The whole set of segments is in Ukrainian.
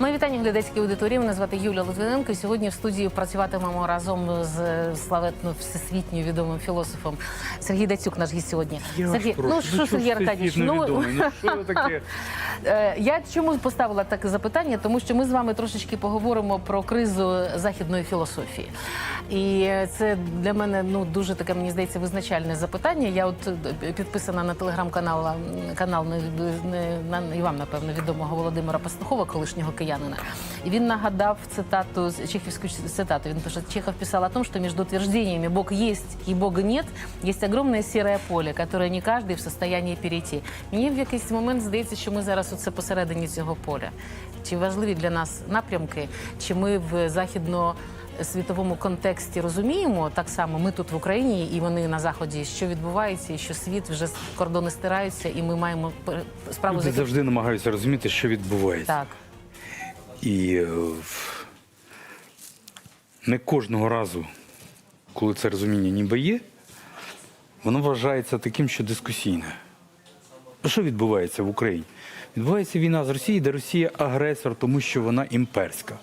Мої вітання глядацькій аудиторії. Мене звати Юля Литвиненко. Сьогодні в студії працюватимемо разом з славетно всесвітньо відомим філософом Сергій Дацюк. Наш гість сьогодні. Сергій, ну що Сергій Аркадійович, ну що таке? Е, Я чому поставила таке запитання? Тому що ми з вами трошечки поговоримо про кризу західної філософії. І це для мене ну дуже таке, мені здається, визначальне запитання. Я от е, підписана на телеграм-канал канал не, не, на і вам, напевно, відомого Володимира Пастухова, колишнього киянина. І він нагадав цитату з- чехівську цитату. Він пише: Чехов писал о том, что между утверждениями «Бог есть» и «Бога нет» есть огромное серое поле, которое не каждый в состоянии перейти. Мені в якийсь момент здається, що ми зараз оце посередині цього поля. Чи важливі для нас напрямки, чи ми в західно світовому контексті розуміємо так само, ми тут в Україні і вони на заході, що відбувається, і що світ вже кордони стираються, і ми маємо справу Люди завжди намагаються розуміти, що відбувається. так. І е, не кожного разу, коли це розуміння ніби є, воно вважається таким, що дискусійне. Що відбувається в Україні? Відбувається війна з Росією, де Росія агресор, тому що вона імперська.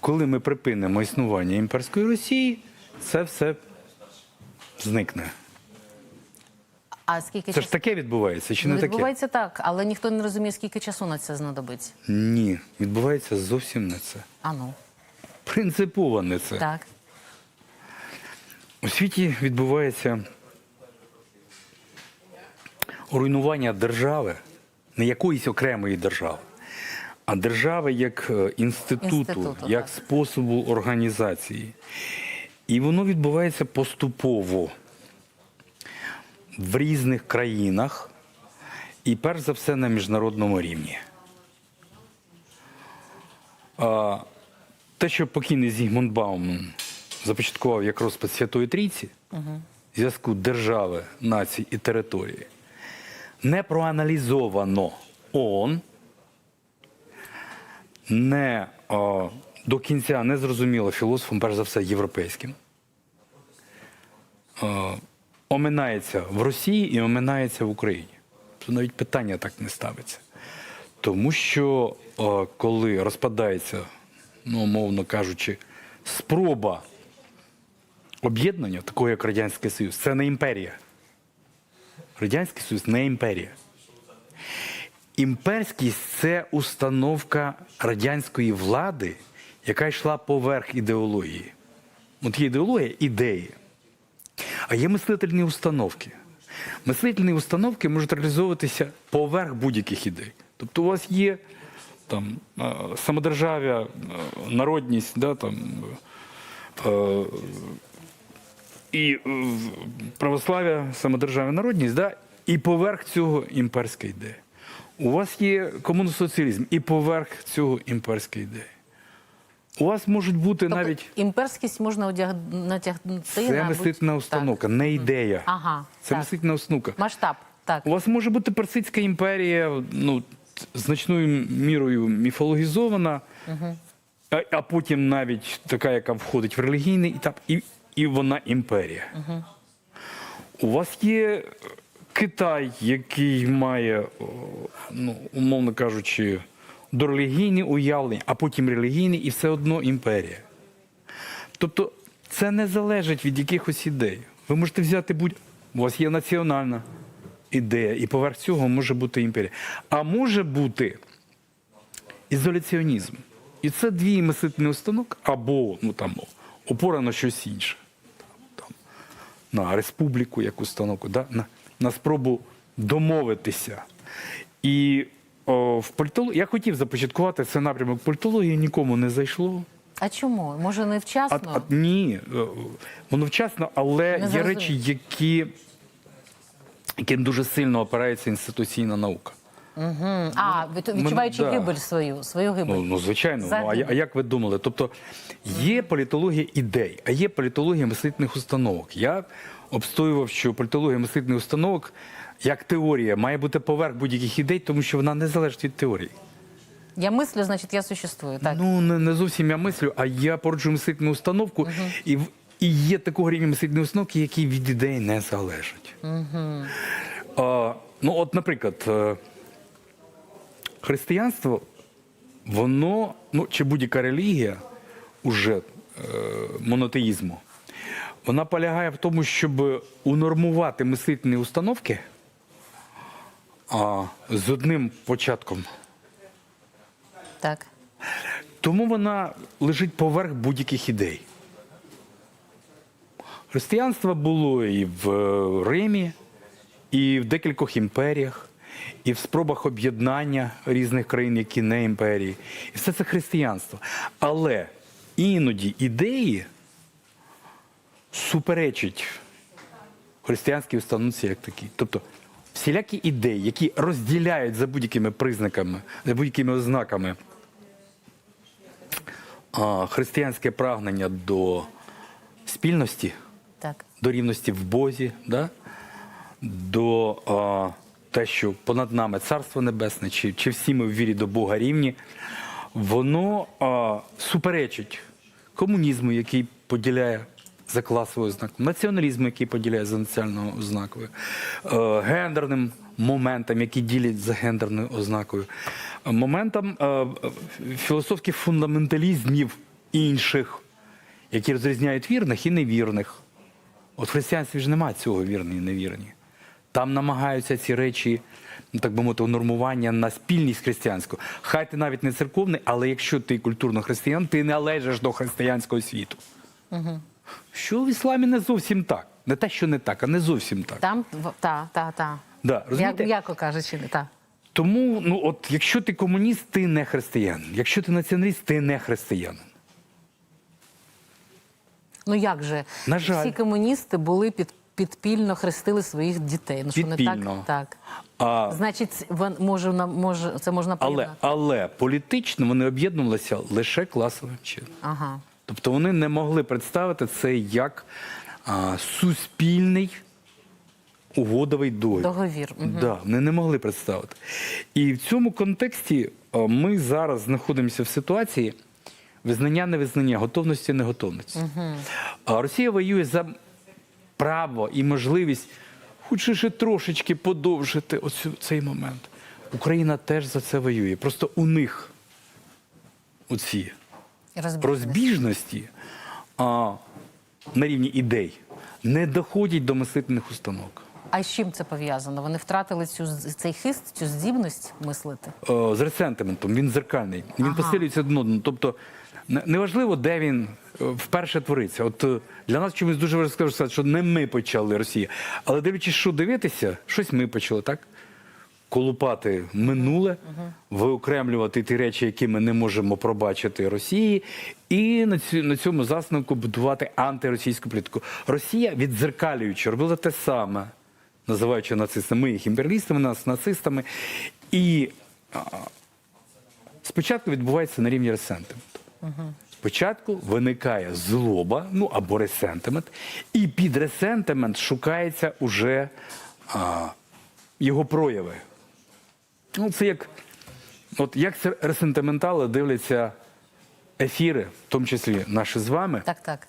Коли ми припинимо існування імперської Росії, це все зникне. А скільки Це ж таке відбувається, чи не таке? відбувається так, але ніхто не розуміє, скільки часу на це знадобиться. Ні, відбувається зовсім не це. А ну Принципово не це. так. У світі відбувається руйнування держави, не якоїсь окремої держави, а держави як е, інституту, Інституту, як так. способу організації. І воно відбувається поступово в різних країнах і перш за все на міжнародному рівні. Те, що покійний Зігмунд Бауман започаткував як розпад Святої Трійці, зв'язку держави, націй і території, не проаналізовано ООН, не а, до кінця не зрозуміло філософом, перш за все, європейським. Оминається в Росії і оминається в Україні. Це навіть питання так не ставиться. Тому що е, коли розпадається, ну, умовно кажучи, спроба об'єднання, такого як Радянський Союз, це не імперія. Радянський Союз не імперія. Імперськість це установка радянської влади, яка йшла поверх ідеології. От є ідеологія ідеї. А є мислительні установки. Мислительні установки можуть реалізовуватися поверх будь-яких ідей. Тобто у вас є там, е, самодержав'я, е, народність, да, там, е, і е, православ'я, самодержав'я, народність, да, і поверх цього імперська ідея. У вас є комуносоціалізм, і поверх цього імперська ідея. У вас можуть бути навіть. Тобто імперськість можна одяг... натягнути Це на мислительна будь- установка, не ідея. Ага, Це так. мислительна установка. Масштаб, так. У вас може бути персидська імперія, ну, значною мірою міфологізована, а, а потім навіть така, яка входить в релігійний етап, і, і вона імперія. У вас є Китай, який має, ну, умовно кажучи, дорелігійне уявлення, а потім релігійне, і все одно імперія. Тобто це не залежить від якихось ідей. Ви можете взяти будь. У вас є національна ідея, і поверх цього може бути імперія. А може бути ізоляціонізм. І це дві мислительні установки, або ну, там, опора на щось інше. Там, на республіку, як установку, да? на, на спробу домовитися. І о, в політології я хотів започаткувати цей напрямок політології, нікому не зайшло. А чому? Може, не вчасно? а, ні, е, воно вчасно, але Не є речі, які, яким дуже сильно опирається інституційна наука. Мгм. А, відчуваючи да. гибель свою, свою гибель. Ну, ну звичайно. Ну, а, а як ви думали? Тобто є політологія ідей, а є політологія мислительних установок. Я обстоював, що політологія мислительних установок як теорія має бути поверх будь-яких ідей, тому що вона не залежить від теорії. Я мислю, значить, я существую. Так. Ну не, не зовсім я мислю, а я породжую мислительну установку, і, в- і є такого рівня мислительної установки, які від ідей не залежать. А, ну, от, наприклад, е, християнство воно, ну чи будь-яка релігія уже е, монотеїзму, вона полягає в тому, щоб унормувати мислительні установки а, з одним початком. Так. Тому вона лежить поверх будь-яких ідей. Християнство було і в е, Римі, і в декількох імперіях, і в спробах об'єднання різних країн, які не імперії. І все це християнство. Але іноді ідеї суперечать християнській установці як такі. Тобто всілякі ідеї, які розділяють за будь-якими признаками, за будь-якими ознаками а, християнське прагнення до спільності, Так. до рівності в Бозі, да? до а, те, що понад нами Царство Небесне, чи, чи всі ми в вірі до Бога рівні, воно а, суперечить комунізму, який поділяє за класовою ознакою, націоналізму, який поділяє за національною ознакою, е, гендерним моментам, які ділять за гендерною ознакою, е, моментам е, філософських фундаменталізмів інших, які розрізняють вірних і невірних. От в християнстві ж немає цього вірні і невірні. Там намагаються ці речі, так би мовити, унормування на спільність християнську. Хай ти навіть не церковний, але якщо ти культурно християн, ти належиш до християнського світу. Що в ісламі не зовсім так. Не те, що не так, а не зовсім так. Там та, та, та. Да, Як, розумієте? м'яко кажучи, не та. Тому, ну от, якщо ти комуніст, ти не християнин. Якщо ти націоналіст, ти не християнин. Ну як же? На жаль. Всі комуністи були під, підпільно хрестили своїх дітей. Ну що не так? Так. А, Значить, вон- може, на- може, це можна але, поєднати? але політично вони об'єднувалися лише класовим чином. Ага. Тобто вони не могли представити це як а, суспільний угодовий договір. Договір. Мгм. Да, вони не могли представити. І в цьому контексті ми зараз знаходимося в ситуації визнання невизнання, готовності неготовності. А Росія воює за право і можливість хоч ще трошечки подовжити оцю, цей момент. Україна теж за це воює. Просто у них оці. Розбіжності а, на рівні ідей не доходять до мислительних установок. А з чим це пов'язано? Вони втратили цю цей хист, цю здібність мислити? Е, з ресентиментом, він зеркальний, він Ага. посилюється один одному. Тобто неважливо, де він е, вперше твориться. От е, для нас чомусь дуже важливо сказати, що не ми почали Росія. Але дивлячись, що дивитися, щось ми почали, так? Колупати минуле, виокремлювати ті речі, які ми не можемо пробачити Росії, і на цьому засновку будувати антиросійську політику. Росія, відзеркалюючи, робила те саме, називаючи нацистами. Ми їх імперіалістами, нас нацистами. І спочатку відбувається на рівні ресентименту. Спочатку виникає злоба, ну або ресентимент, і під ресентимент шукається уже а, його прояви. Ну, це як, от як це ресентиментали дивляться ефіри, в тому числі наші з вами, Так, так.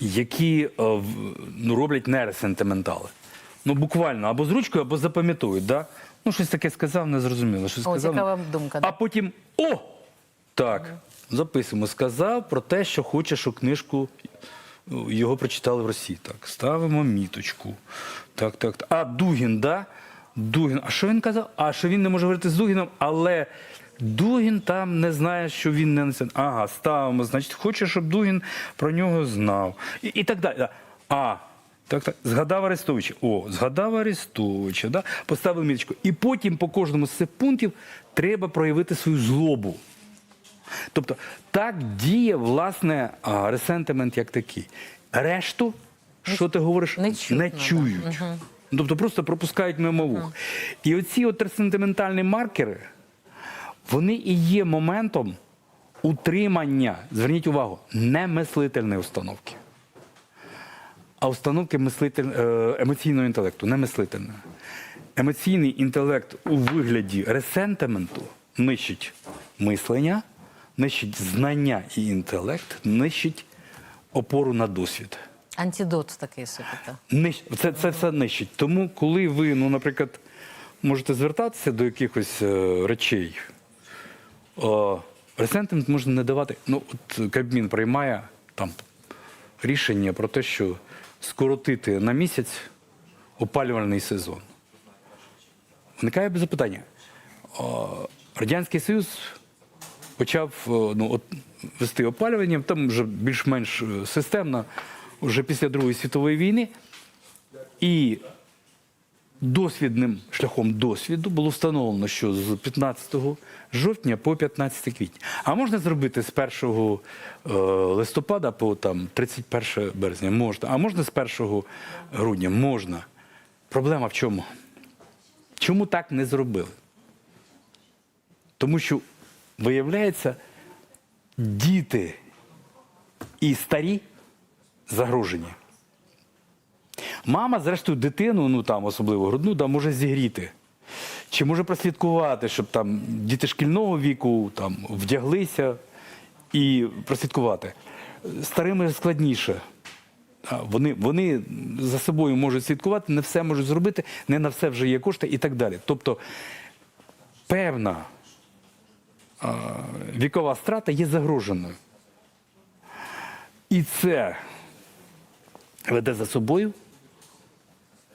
які е, в- ну, роблять нересентиментали. Ну, буквально, або з ручкою, або запам'ятовують. Да? Ну, щось таке сказав, не зрозуміло. Що О, сказав, цікава думка. да. а потім о! Так, записуємо. Сказав про те, що хоче, щоб книжку е, його прочитали в Росії. Так, ставимо міточку. Так, так. так. А Дугін, да? Дугін. А що він казав? А що він не може говорити з Дугіном, але Дугін там не знає, що він не національний. Ага, ставимо. Значить, хоче, щоб Дугін про нього знав. І, і так далі. А, так, так. Згадав Арестовича. О, згадав Арестовича, да? поставили міточку. І потім по кожному з цих пунктів треба проявити свою злобу. Тобто так діє власне ресентимент як такий. Решту, що ти говориш, не чутно, да. Чують. Тобто просто пропускають мимо вух. І оці от ресентиментальні маркери, вони і є моментом утримання, зверніть увагу, не мислительної установки, а установки мислитель, е, емоційного інтелекту, не мислительної. Емоційний інтелект у вигляді ресентименту нищить мислення, нищить знання і інтелект, нищить опору на досвід. Антидот такий собі. Нищ... Це, це все нищить. Тому, коли ви, ну, наприклад, можете звертатися до якихось е, речей, О, ресентимент можна не давати. Ну, от Кабмін приймає там рішення про те, що скоротити на місяць опалювальний сезон. Виникає запитання. О, Радянський Союз почав ну, от, вести опалювання, там вже більш-менш е, системно, вже після Другої світової війни. І досвідним шляхом досвіду було встановлено, що з 15 жовтня по 15 квітня. А можна зробити з 1 е, листопада по там, 31 березня? Можна. А можна з 1 грудня? Можна. Проблема в чому? Чому так не зробили? Тому що, виявляється, діти і старі загрожені. Мама, зрештою, дитину, ну там особливо грудну, да, може зігріти. Чи може прослідкувати, щоб там діти шкільного віку там вдяглися і прослідкувати. Старими складніше. Вони, вони за собою можуть слідкувати, не все можуть зробити, не на все вже є кошти і так далі. Тобто певна а, вікова страта є загроженою. І це веде за собою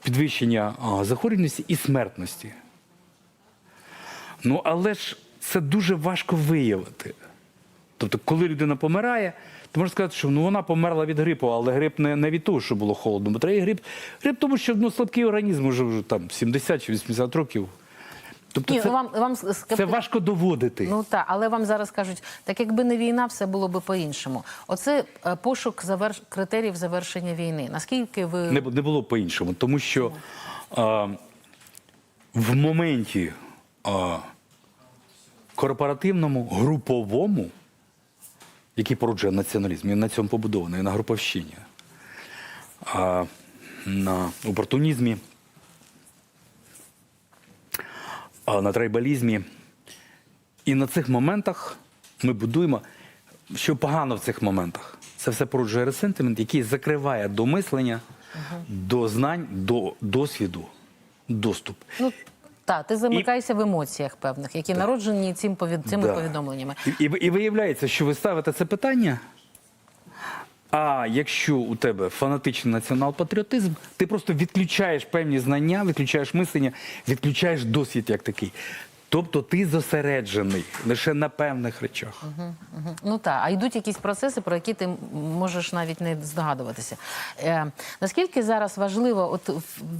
підвищення захворюваності і смертності. Ну, але ж це дуже важко виявити. Тобто, коли людина помирає, ти можеш сказати, що ну, вона померла від грипу, але грип не, не від того, що було холодно, бо треба грип, грип тому, що ну, слабкий організм вже там 70 чи 80 років. Тобто Ні, це, вам, вам це важко доводити. Ну так, але вам зараз кажуть, так якби не війна, все було би по-іншому. Оце е, пошук заверш... критеріїв завершення війни. Наскільки ви Не, не було по-іншому, тому що а, в моменті а, корпоративному, груповому, який породжує націоналізм, він на цьому побудований, на груповщині, а, на опортунізмі, а, на трайбалізмі. І на цих моментах ми будуємо, що погано в цих моментах. Це все породжує ресентимент, який закриває до мислення, до знань, до досвіду, доступ. ну та ти замикаєшся в емоціях певних, які народжені цим повід... цими Да. повідомленнями. І, і, і виявляється, що ви ставите це питання. А якщо у тебе фанатичний націонал-патріотизм, ти просто відключаєш певні знання, відключаєш мислення, відключаєш досвід як такий. Тобто ти зосереджений лише на певних речах. Мгм. Ну так, а йдуть якісь процеси, про які ти можеш навіть не здогадуватися. Е, наскільки зараз важливо от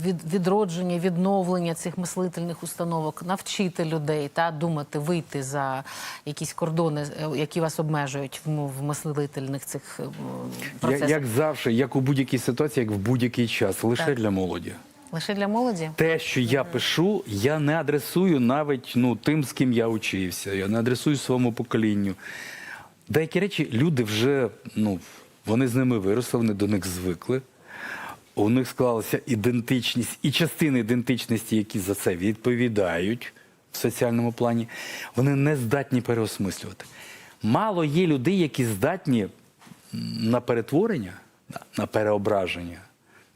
від, відродження, відновлення цих мислительних установок, навчити людей та думати, вийти за якісь кордони, е, які вас обмежують в, в мислительних цих е, м, Я, як завжди, як у будь-якій ситуації, як в будь-який час, лише Так. для молоді. Лише для молоді? Те, що я пишу, я не адресую навіть ну, тим, з ким я учився. Я не адресую своєму поколінню. Деякі речі люди вже, ну, вони з ними виросли, вони до них звикли. У них склалася ідентичність і частини ідентичності, які за це відповідають в соціальному плані, вони не здатні переосмислювати. Мало є людей, які здатні на перетворення, на- переображення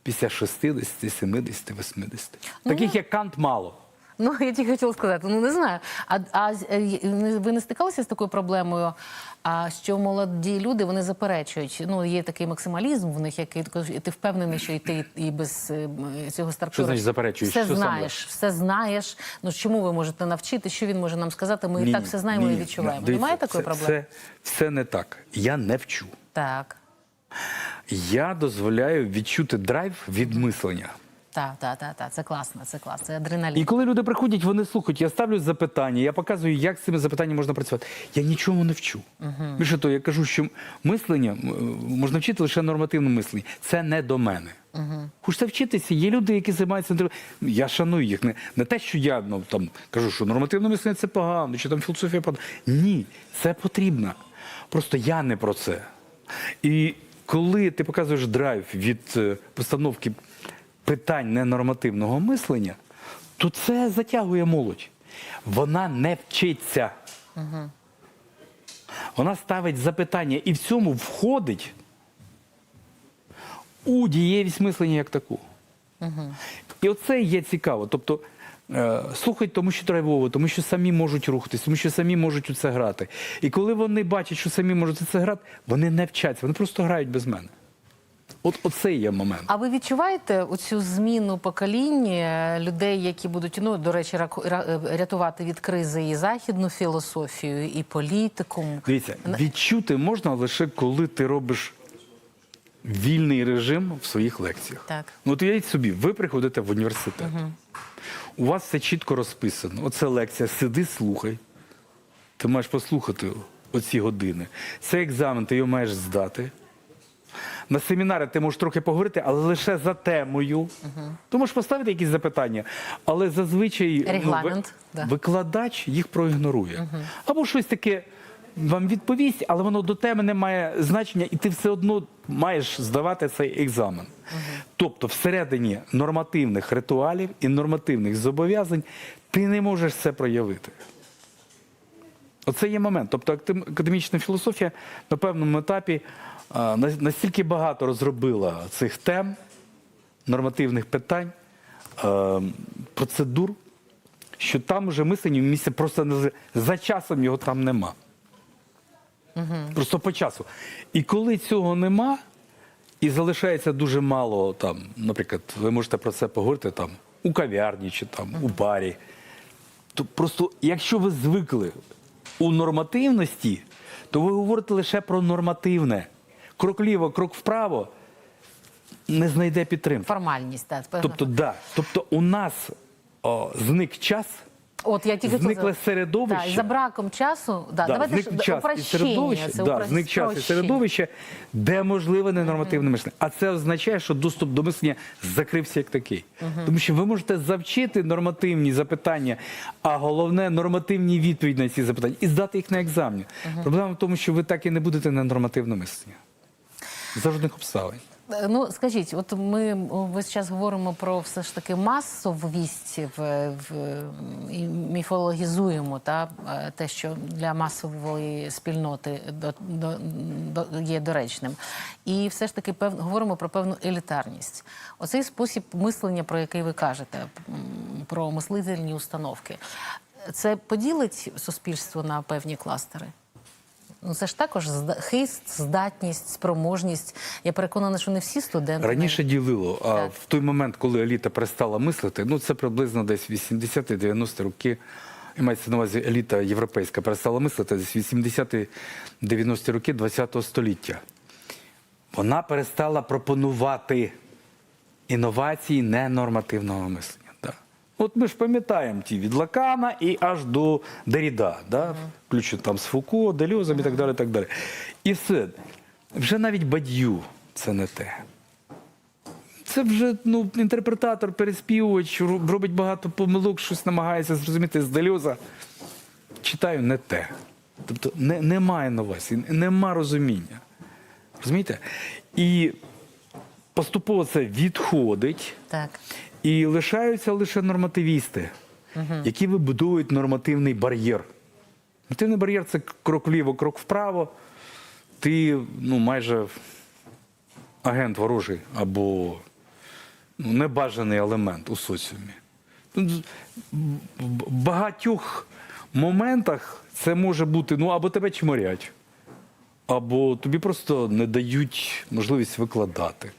після 60, 70, 80. Таких як Кант мало. Ну, я тільки хотіла сказати, ну не знаю. А, а е, ви не стикалися з такою проблемою, а що молоді люди вони заперечують? Ну, є такий максималізм в них, який ти впевнений, що і ти і без е, цього старту. Що значить заперечують? Все Що саме? знаєш, все знаєш. Ну чому ви можете навчити? Що він може нам сказати? Ми і так все знаємо ні, і ні. відчуваємо. Дивіться, Немає такої це, проблеми? Це, це не так. Я не вчу. Так, Я дозволяю відчути драйв від мислення. так, так, так, так. Це класно, це класно, це адреналін. І коли люди приходять, вони слухають, я ставлю запитання, я показую, як з цими запитаннями можна працювати. Я нічого не вчу. Більше того, я кажу, що мислення м, можна вчити лише нормативне мислення. Це не до мене. Хочете вчитися, є люди, які займаються Я шаную їх. Не, не те, що я ну, там, кажу, що нормативне мислення це погано, чи там філософія погано. Ні, це потрібно. Просто я не про це. І коли ти показуєш драйв від е, постановки питань ненормативного мислення, то це затягує молодь. Вона не вчиться. Вона ставить запитання і в цьому входить у дієвість мислення як таку. І оце є цікаво. Тобто Слухають, тому що драйвово, тому що самі можуть рухатись, тому що самі можуть у це грати. І коли вони бачать, що самі можуть у це грати, вони не вчаться, вони просто грають без мене. От оце є момент. А ви відчуваєте оцю зміну покоління людей, які будуть ну до речі, е, рятувати від кризи і західну філософію, і політику? Дивіться, відчути можна лише коли ти робиш вільний режим в своїх лекціях. Так. Ну, от уявіть собі, ви приходите в університет. У вас все чітко розписано. Оце лекція, сиди, слухай. Ти маєш послухати оці години. Це екзамен, ти його маєш здати. На семінари ти можеш трохи поговорити, але лише за темою. Ти можеш поставити якісь запитання, але зазвичай ну, ви- да. викладач їх проігнорує. Або щось таке вам відповість, але воно до теми не має значення, і ти все одно маєш здавати цей екзамен. Тобто, всередині нормативних ритуалів і нормативних зобов'язань ти не можеш це проявити. Оце є момент. Тобто академічна філософія на певному етапі а, настільки багато розробила цих тем, нормативних питань, е, процедур, що там вже мислення місця просто за часом його там нема. Просто по часу. І коли цього нема, і залишається дуже мало там, наприклад, ви можете про це поговорити там у кав'ярні чи там у барі. То просто, якщо ви звикли у нормативності, то ви говорите лише про нормативне. Крок ліво, крок вправо не знайде підтримки. Формальність, так. Тобто, да, тобто у нас о, зник час, От я тільки зникле середовище. Так, за браком часу, да, Да, давайте зник ж- час і середовище, це да, зник час і середовище, де можливе ненормативне мислення. А це означає, що доступ до мислення закрився як такий. Тому що ви можете завчити нормативні запитання, а головне нормативні відповіді на ці запитання і здати їх на екзамені. Проблема в тому, що ви так і не будете на нормативне мислення. За жодних обставин. Е, Ну скажіть, от ми весь час говоримо про все ж таки масовість в, в і міфологізуємо та е, те, що для масової спільноти до, до, до є доречним, і все ж таки пев, говоримо про певну елітарність. Оцей спосіб мислення, про який ви кажете, про мислительні установки, це поділить суспільство на певні кластери. Ну, це ж також хист, здатність, спроможність. Я переконана, що не всі студенти. Раніше ділило, а Так. в той момент, коли еліта перестала мислити, ну це приблизно десь 80-90 роки. І мається на увазі еліта європейська перестала мислити десь 80-90 роки ХХ століття. Вона перестала пропонувати інновації ненормативного мислення. От ми ж пам'ятаємо ті від Лакана і аж до Деріда, да? включно там з Фуко, Дельозом і так далі. так далі. І все. Вже навіть Бадью це не те. Це вже ну, інтерпретатор, переспівувач, робить багато помилок, щось намагається зрозуміти з Дельоза. Читаю не те. Тобто не, немає новацій, нема розуміння. Розумієте? І поступово це відходить. Так. І лишаються лише нормативісти, які вибудовують нормативний бар'єр. Нормативний бар'єр це крок вліво, крок вправо. Ти ну, майже агент ворожий або ну, небажаний елемент у соціумі. В багатьох моментах це може бути, ну, або тебе чморять, або тобі просто не дають можливість викладати,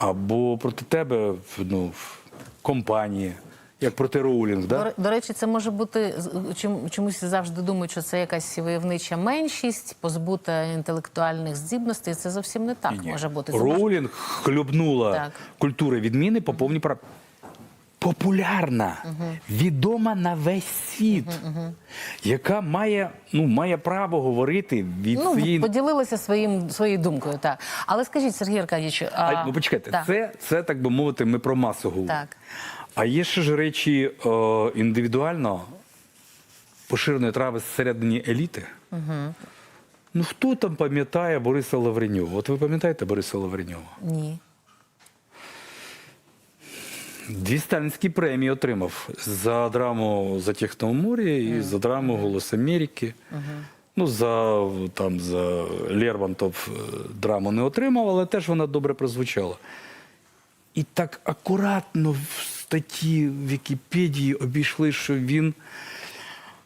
або проти тебе ну, в компанії, як проти Роулінг. Да? До, до речі, це може бути чим, чомусь завжди думають, що це якась войовнича меншість, позбута інтелектуальних здібностей. Це зовсім не так Ні. може бути. Роулінг хлюбнула Так. культури відміни по повній Популярна, відома на весь світ, яка має, ну, має право говорити від Ну, своєї поділилися своїм своєю думкою, так. Але скажіть, Сергій Аркадійович, а, А, ну почекайте, так, це, це так би мовити, ми про масу говоримо. Так. А є ще ж речі е, індивідуально поширеної трави всередині еліти. Угу. Ну хто там пам'ятає Бориса Лавреньова? От ви пам'ятаєте Бориса Лавреньова? ні. Дві сталінські премії отримав за драму за Техномор'я і за драму Голос Америки. Ну, за, там, за Лермонтов е, драму не отримав, але теж вона добре прозвучала. І так акуратно в- статті в Вікіпедії обійшли, що він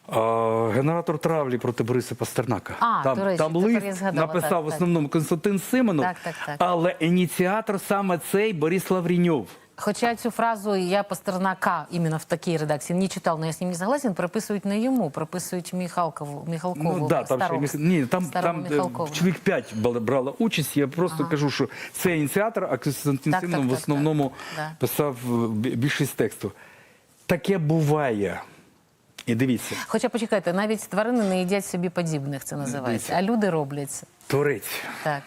а, генератор травлі проти Бориса Пастернака. А, там речі, там лист згадала, написав так, в так. основному Константин Симонов, Так, так, так. але ініціатор саме цей Борис Лавріньов. Хоча цю фразу я Пастернака іменно в такій редакції не читав, але я з ним не согласен, приписують не йому, приписують Михалкову, Михалкову, Ну, да, там, ще, старому, Міх- ні, там, там е, чоловік 5 брала участь. Я просто кажу, що це ініціатор, а Константин Так, Симонов так, в основному так. Да. писав більшість тексту. Таке буває. І дивіться, Хоча почекайте, навіть тварини не їдять собі подібних, це називається, а люди роблять це. творець. Так.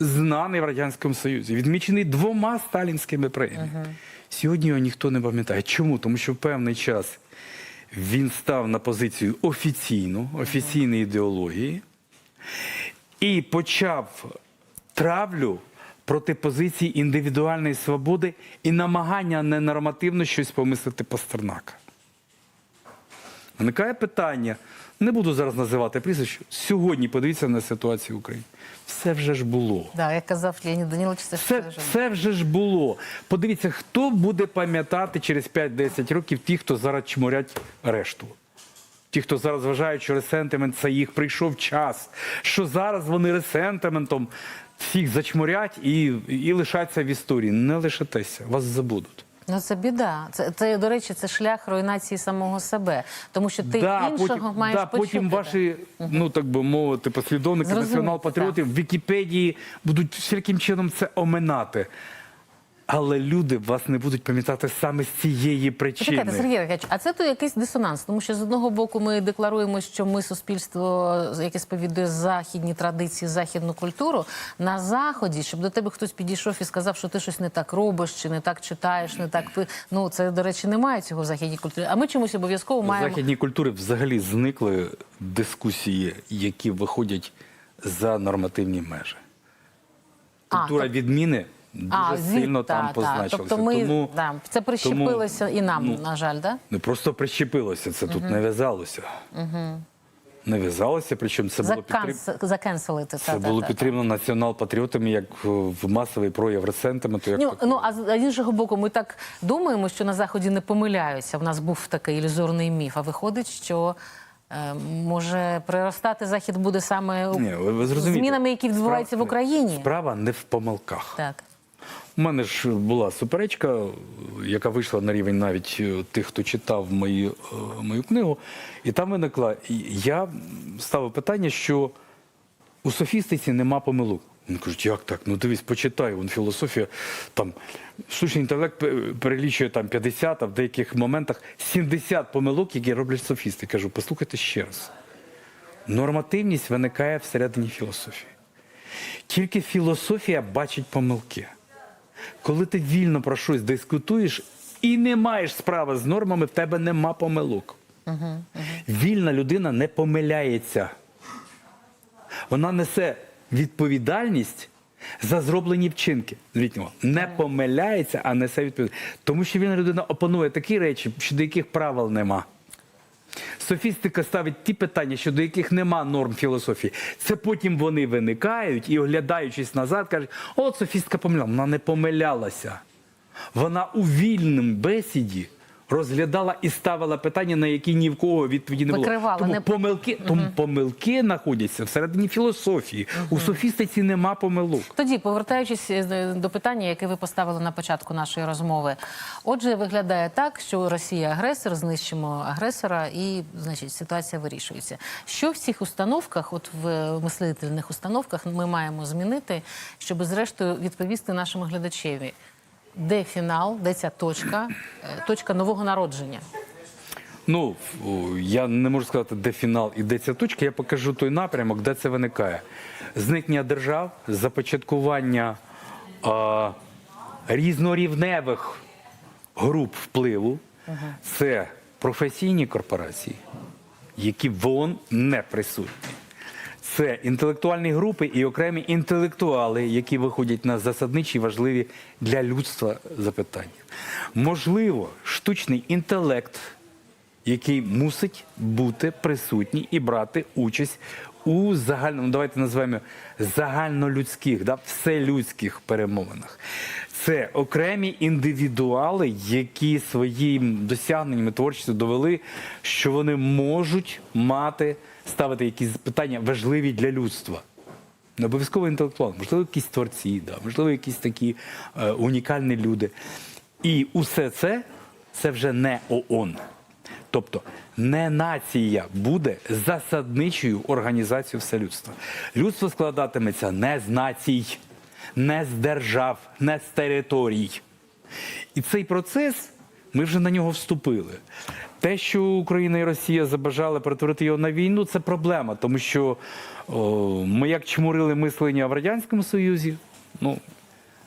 Знаний в Радянському Союзі, відмічений двома сталінськими преміями. Сьогодні його ніхто не пам'ятає. Чому? Тому що в певний час він став на позицію офіційну, офіційної ідеології і почав травлю проти позиції індивідуальної свободи і намагання ненормативно щось помислити Пастернака. Виникає питання. Не буду зараз називати прізвище. Сьогодні подивіться на ситуацію в Україні. Все вже ж було. Да, як казав Леонід Данілович, це Все, вже- все вже ж було. Подивіться, хто буде пам'ятати через 5-10 років ті, хто зараз чморять решту. Ті, хто зараз вважають, що ресентимент це їх прийшов час, що зараз вони ресентиментом всіх зачморять і, і лишаться в історії. Не лишитеся, вас забудуть. Ну це біда. Це, це до речі, це шлях руйнації самого себе, тому що ти іншого потім, маєш да, потім ваші, ну так би мовити, послідовники націонал-патріотів в Вікіпедії будуть всяким чином це оминати. Але люди вас не будуть пам'ятати саме з цієї причини. Почекайте, Сергій Рахач, а це то якийсь дисонанс, тому що з одного боку ми декларуємо, що ми суспільство, яке сповідує західні традиції, західну культуру. На заході, щоб до тебе хтось підійшов і сказав, що ти щось не так робиш, чи не так читаєш, не так пи- ну це до речі, немає цього в західній культурі. А ми чомусь обов'язково В маємо західній культурі взагалі зникли дискусії, які виходять за нормативні межі. А, Культура тоб- відміни дуже а, сильно та, там та. позначилася. Тобто ми тому да, це прищепилося і нам, ну, на жаль, да? не просто прищепилося, це тут не в'язалося. Не в'язалося, причому це було підтримано. Заканс... Закенселити. Це було підтримано націонал-патріотами як в масовий прояв ресентименту. Як Ну, такого. ну а з іншого боку, ми так думаємо, що на заході не помиляються. В нас був такий ілюзорний міф. А виходить, що е, може приростати захід буде саме Ні, ви, змінами, які відбуваються в Україні. Справа не в помилках. Так. У мене ж була суперечка, яка вийшла на рівень навіть е, тих, хто читав мою, е, мою книгу. І там виникла. Я ставив питання, що у софістиці нема помилок. Вони кажуть, як так? Ну дивись, почитай, вон філософія, там штучний інтелект перелічує там 50, а в деяких моментах 70 помилок, які роблять софісти. Кажу, послухайте ще раз. Нормативність виникає всередині філософії. Тільки філософія бачить помилки. Коли ти вільно про щось дискутуєш і не маєш справи з нормами, в тебе нема помилок. Вільна людина не помиляється. Вона несе відповідальність за зроблені вчинки. Зверніть увагу, не помиляється, а несе відповідальність. Тому що вільна людина опанує такі речі, щодо яких правил нема. Софістика ставить ті питання, щодо яких нема норм філософії. Це потім вони виникають і, оглядаючись назад, кажуть, от софістка помиляла. Вона не помилялася. Вона у вільному бесіді розглядала і ставила питання, на які ні в кого відповіді не було. Викривала, Тому не- помилки, тому помилки знаходяться всередині філософії. У софістиці нема помилок. Тоді, повертаючись е, до питання, яке ви поставили на початку нашої розмови. Отже, виглядає так, що Росія агресор, знищимо агресора, і значить ситуація вирішується. Що в цих установках, от в мислительних установках, ми маємо змінити, щоб зрештою відповісти нашому глядачеві? Де фінал, де ця точка, е, точка нового народження? Ну, я не можу сказати, де фінал і де ця точка. Я покажу той напрямок, де це виникає. Зникнення держав, започаткування а, різнорівневих груп впливу. Це професійні корпорації, які в ООН не присутні. Це інтелектуальні групи і окремі інтелектуали, які виходять на засадничі важливі для людства запитання. Можливо, штучний інтелект, який мусить бути присутній і брати участь у загальному, ну, давайте назвемо загальнолюдських, да, вселюдських перемовинах. Це окремі індивідуали, які своїм досягненнями творчістю довели, що вони можуть мати ставити якісь питання важливі для людства. Не обов'язково інтелектуал, можливо, якісь творці, да, можливо, якісь такі е, унікальні люди. І усе це це вже не ООН. Тобто не нація буде засадничою організацією вселюдства. Людство складатиметься не з націй, не з держав, не з територій. І цей процес ми вже на нього вступили. Те, що Україна і Росія забажали перетворити його на війну, це проблема, тому що о, ми як чмурили мислення в Радянському Союзі, ну,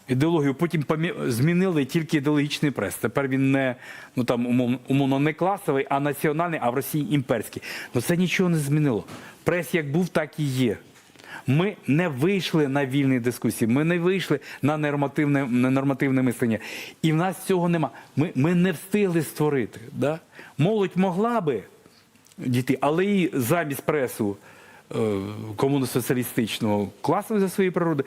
ідеологію потім помі- змінили тільки ідеологічний прес. Тепер він не ну там умовно, не класовий, а національний, а в Росії імперський. Ну це нічого не змінило. Прес як був, так і є. Ми не вийшли на вільні дискусії, ми не вийшли на нормативне, на нормативне мислення. І в нас цього нема. Ми, ми не встигли створити. Да? Молодь могла би дійти, але і замість пресу е, комунно-соціалістичного класу за своєї природи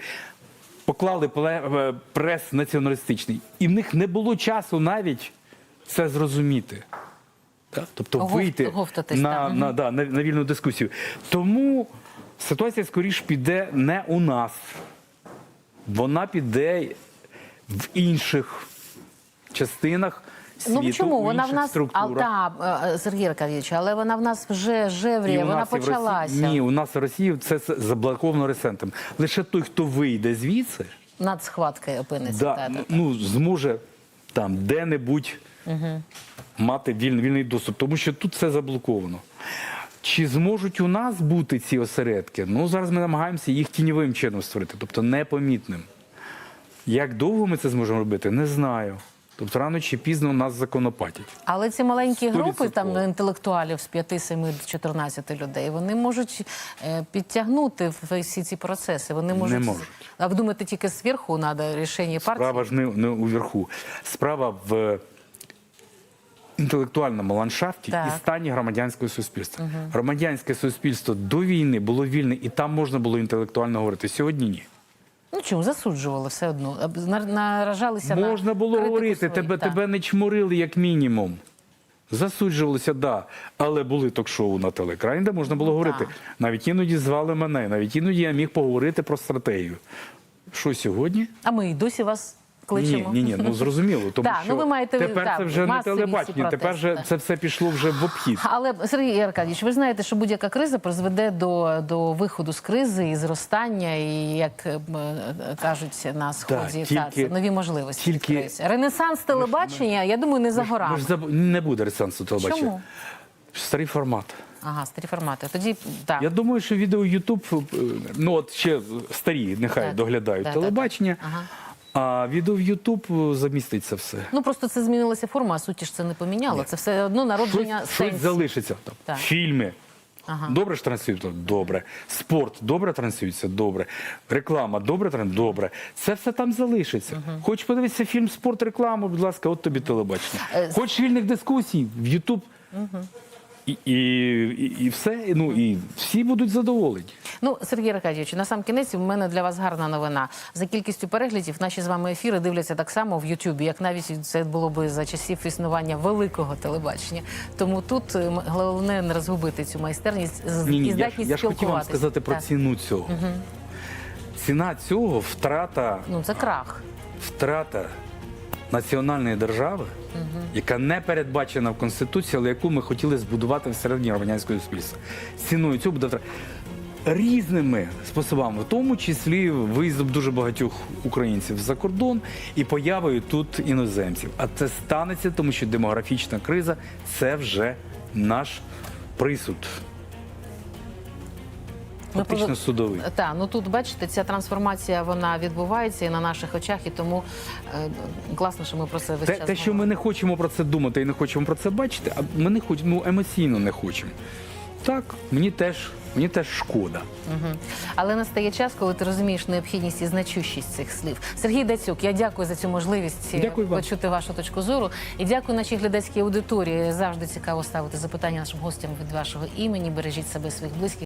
поклали е, прес націоналістичний. І в них не було часу навіть це зрозуміти. Тобто вийти на, на, да, на вільну дискусію. Тому ситуація скоріш піде не у нас. Вона піде в інших частинах світу, Ну чому вона в нас а, та, е, Сергій Аркадійович, але вона в нас вже жевріє, вона в Росії- почалася. Ні, у нас в Росії це заблоковано ресентом. Лише той, хто вийде звідси, Над схваткою опиниться. да, та, та, та. ну, зможе там де-небудь мати вільний, вільний доступ, тому що тут все заблоковано. Чи зможуть у нас бути ці осередки? Ну, зараз ми намагаємося їх тіньовим чином створити, тобто непомітним. Як довго ми це зможемо робити, не знаю. Тобто рано чи пізно нас законопатять. Але ці маленькі групи там інтелектуалів з 5, 7, 14 людей, вони можуть е, підтягнути всі ці процеси. Вони можуть. можуть. А ви думаєте, тільки зверху треба рішення партії? Справа ж не, не уверху. Справа в інтелектуальному ландшафті Так. і стані громадянського суспільства. Громадянське суспільство до війни було вільне, і там можна було інтелектуально говорити. Сьогодні ні. Ну чому засуджували все одно? На- Наражалися на Можна було говорити, свою, тебе, тебе не чморили як мінімум. Засуджувалися, да. Але були ток-шоу на телекрані, де можна було говорити. так. Навіть іноді звали мене, навіть іноді я міг поговорити про стратегію. Що сьогодні? А ми і досі вас кличемо. Ні, ні, ні, ну зрозуміло. Тому Так, що ну, ви маєте, тепер так, це вже не телебачення, тепер же це все пішло вже в обхід. Але Сергій Аркадійович, ви знаєте, що будь-яка криза призведе до, до виходу з кризи і зростання, і як е, е, кажуть на сході, тільки- та, нові можливості. тільки- Ренесанс телебачення, я думаю, не за Ми горами. заб... не буде ресансу телебачення. Чому? Старий формат. Ага, старі формати. Тоді так. Я думаю, що відео YouTube, е, ну от ще старі, нехай Так. доглядають Так, так, телебачення, так. Ага. А відео в YouTube замістить це все. Ну просто це змінилася форма, а суті ж це не поміняло. Це все одно народження Щось, щось сенсів. залишиться. Там. Так. Фільми. Ага. Добре ж транслюються? Добре. Спорт добре транслюється? Добре. Реклама добре транслюється? Добре. Це все там залишиться. Хоч подивитися фільм спорт, рекламу, будь ласка, от тобі телебачення. Е, Хоч вільних дискусій в Ютуб. І, і, і, все, ну і всі будуть задоволені. Ну, Сергій Аркадійович, на сам кінець у мене для вас гарна новина. За кількістю переглядів наші з вами ефіри дивляться так само в Ютубі, як навіть це було би за часів існування великого телебачення. Тому тут е, головне не розгубити цю майстерність з- Ні, ні, і я, ж- я хотів вам сказати про Так. ціну цього. Ціна цього втрата, Ну це крах. втрата національної держави, яка не передбачена в Конституції, але яку ми хотіли збудувати всередині громадянського суспільства. Ціною цього буде. Різними способами, в тому числі виїздом дуже багатьох українців за кордон і появою тут іноземців. А це станеться, тому що демографічна криза це вже наш присуд. Ми Фактично пове- судовий. Так, ну тут бачите, ця трансформація вона відбувається і на наших очах, і тому е, класно, що ми про це весь Те, час те, що ми не хочемо про це думати і не хочемо про це бачити, а ми не хочемо, ну емоційно не хочемо. Так, мені теж, мені теж шкода. Мгм. Але настає час, коли ти розумієш необхідність і значущість цих слів. Сергій Дацюк, я дякую за цю можливість е, Дякую вам. почути вашу точку зору. І дякую нашій глядацькій аудиторії. Завжди цікаво ставити запитання нашим гостям від вашого імені. Бережіть себе своїх близьких.